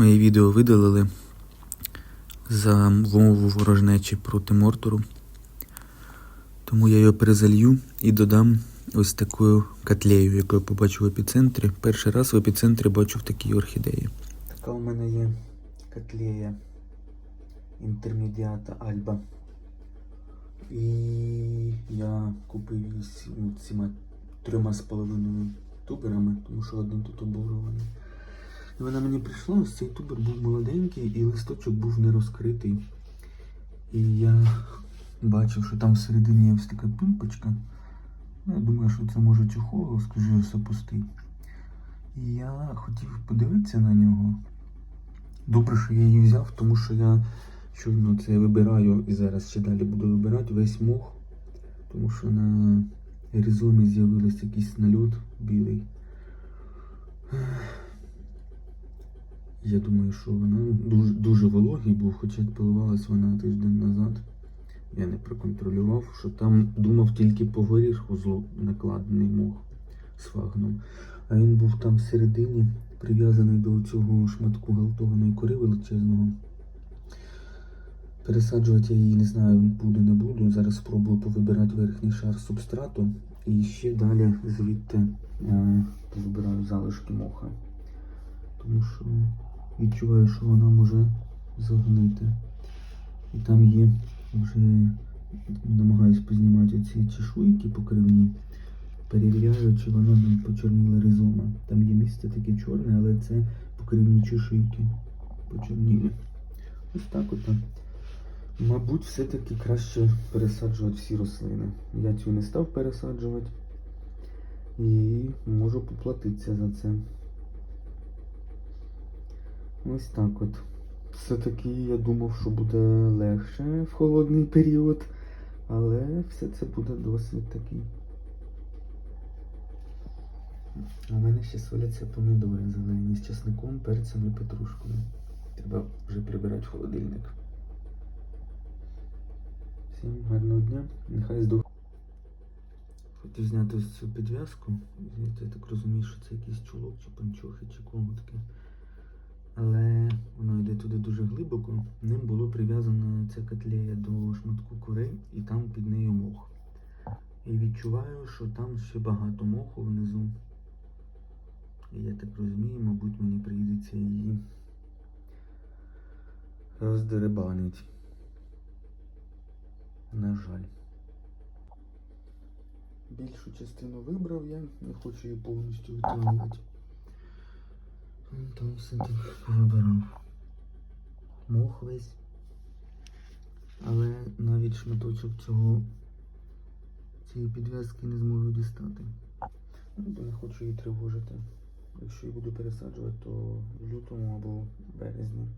Моє відео видалили за мову ворожнечі проти Мортору. Тому я його перезалью і додам ось такою котлею, яку я побачив в епіцентрі. Перший раз в епіцентрі бачив такі орхідеї. Така у мене є котлея інтермедіата Альба. І я купив її цими трьома з половиною туберами, тому що один тут оборваний. І вона мені прийшла, ось цей тубер був молоденький і листочок був не розкритий. І я бачив, що там всередині є ось така пимпочка. Ну, я думаю, що це може чехол, скажи, все пустий. І я хотів подивитися на нього. Добре, що я її взяв, тому що я щойно це вибираю і зараз ще далі буду вибирати весь мох, тому що на різомі з'явився якийсь нальот білий. Я думаю, що вона дуже, дуже вологий був, хоча поливалась вона тиждень назад. Я не проконтролював, що там думав тільки по горішку зло накладений мох з фагном. А він був там всередині, прив'язаний до цього шматку галтованої кори величезного. Пересаджувати я її не знаю, буду, не буду. Зараз спробую повибирати верхній шар субстрату і ще далі звідти е, повибираю залишки моха. Тому що відчуваю, що вона може загнити. І там є вже намагаюсь познімати ці чешуйки покривні. Перевіряю, чи воно не почорніла ризома. Там є місце таке чорне, але це покривні чешуйки почорніли. Ось так от. Мабуть, все-таки краще пересаджувати всі рослини. Я цю не став пересаджувати і можу поплатитися за це. Ось так от. Все-таки я думав, що буде легше в холодний період, але все це буде досвід такий. В мене ще соляться помідори зелені з чесником, перцем і петрушкою. Треба вже прибирати в холодильник. Всім гарного дня, нехай здох. Хотів зняти ось цю підв'язку. Я так розумію, що це якийсь чулок чи панчохи, чи кого таке. Туди дуже глибоко. Ним було прив'язано ця котлея до шматку кори і там під нею мох. І відчуваю, що там ще багато моху внизу. І я так розумію, мабуть, мені прийдеться її роздеребанить. На жаль. Більшу частину вибрав я, не хочу її повністю витягувати. Там все так повибирав. Мох весь. Але навіть шматочок цього цієї підв'язки не зможу дістати. Ну, бо не хочу її тривожити. Якщо її буду пересаджувати, то в лютому або в березні.